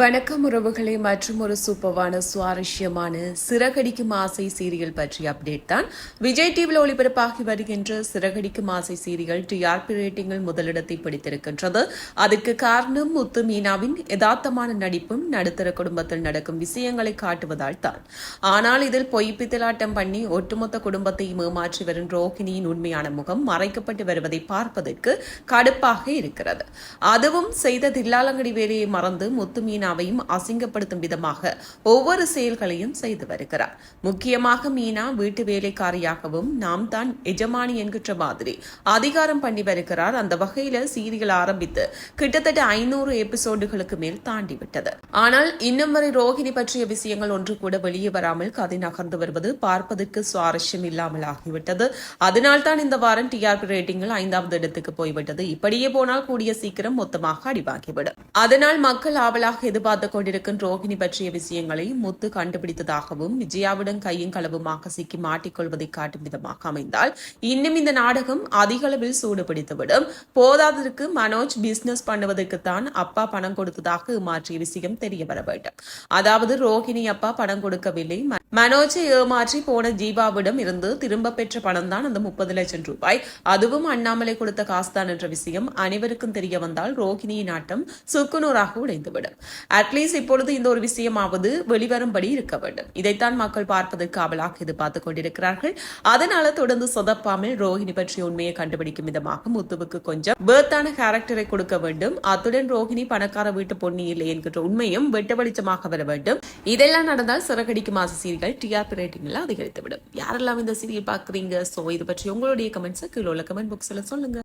வணக்கம் உறவுகளே மற்றும் ஒரு சூப்பரான சுவாரஸ்யமான சிறகடிக்கும் ஆசை சீரியல் பற்றிய அப்டேட் தான். விஜய் டிவியில் ஒளிபரப்பாகி வருகின்ற சிறகடிக்கும் ஆசை சீரியல் டிஆர்பி ரேட்டிங்கில் முதலிடத்தை பிடித்திருக்கின்றது. அதற்கு காரணம் முத்து மீனாவின் யதார்த்தமான நடிப்பும் நடுத்தர குடும்பத்தில் நடக்கும் விஷயங்களை காட்டுவதால் தான். ஆனால் இதில் பொய்ப்பித்தலாட்டம் பண்ணி ஒட்டுமொத்த குடும்பத்தை ஏமாற்றி வரும் ரோஹிணியின் உண்மையான முகம் மறைக்கப்பட்டு வருவதை பார்ப்பதற்கு கடுப்பாக இருக்கிறது. அதுவும் செய்த தில்லாலங்கடி வேலையை மறந்து முத்து மீனா மீனாவையும் அசிங்கப்படுத்தும் விதமாக ஒவ்வொரு செயல்களையும் செய்து வருகிறார். முக்கியமாக மீனா வீட்டு வேலைக்காரியாகவும் நாம் தான் எஜமானி என்கின்ற மாதிரி அதிகாரம் பண்ணி வருகிறார். அந்த வகையில சீரியல் ஆரம்பித்து கிட்டத்தட்ட ஐநூறு எபிசோடுகளுக்கு மேல் தாண்டி விட்டது ஆனால் இன்னும் வரை ரோஹிணி பற்றிய விஷயங்கள் ஒன்று கூட வெளியே வராமல் கதை நகர்ந்து வருவது பார்ப்பதற்கு சுவாரஸ்யம் இல்லாமல் ஆகிவிட்டது. அதனால் தான் இந்த வாரம் டிஆர்பி ரேட்டிங்கில் ஐந்தாவது இடத்துக்கு போய்விட்டது. இப்படியே போனால் கூடிய சீக்கிரம் மொத்தமாக அடிவாகிவிடும் அதனால் மக்கள் ஆவலாக எதிர்பார்த்து கொண்டிருக்கும் ரோஹிணி பற்றிய விஷயங்களை முத்து கண்டுபிடித்ததாகவும் விஜயாவுடன் கையும் களவுமாக சிக்கி மாட்டிக்கொள்வதை காட்டும் விதமாக அமைந்தால் இன்னும் இந்த நாடகம் அதிக அளவில் சூடுபிடித்துவிடும். போதாததற்கு மனோஜ் பிசினஸ் பண்ணுவதற்குத்தான் அப்பா பணம் கொடுத்ததாக மாற்றிய விஷயம் தெரிய வர வேண்டும். அதாவது ரோஹிணி அப்பா பணம் கொடுக்கவில்லை மனோஜை ஏமாற்றி போன ஜீவாவிடம் இருந்து திரும்ப பெற்ற பணம் தான் அந்த முப்பது லட்சம் ரூபாய். அதுவும் அண்ணாமலை கொடுத்த காசுதான் என்ற விஷயம் அனைவருக்கும் தெரிய வந்தால் ரோஹிணியின் ஆட்டம் சுக்குநூறாக உடைந்துவிடும். அட்லீஸ்ட் இப்பொழுது இந்த ஒரு விஷயமாவது வெளிவரும்படி இருக்க வேண்டும். இதைத்தான் மக்கள் பார்ப்பதற்கு அவலாக எதிர்பார்த்துக் கொண்டிருக்கிறார்கள். அதனால தொடர்ந்து சொதப்பாமல் ரோஹிணி பற்றிய உண்மையை கண்டுபிடிக்கும் விதமாக முத்துவுக்கு கொஞ்சம் பேர்த்தான கேரக்டரை கொடுக்க வேண்டும். அத்துடன் ரோஹிணி பணக்கார வீட்டு பொண்ணு இல்லை என்கின்ற உண்மையும் வெட்ட வெளிச்சமாக வர வேண்டும். இதெல்லாம் நடந்தால் சிறகடிக்கு மாச சீரியல் டிஆர்பி ரேட்டிங்கில் அதிகரித்துவிடும். யாரெல்லாம் இந்த சீரியல் பார்க்குறீங்க? ஸோ இது பற்றி உங்களுடைய கமெண்ட்ஸை கீழே உள்ள கமெண்ட் பாக்ஸில் சொல்லுங்க.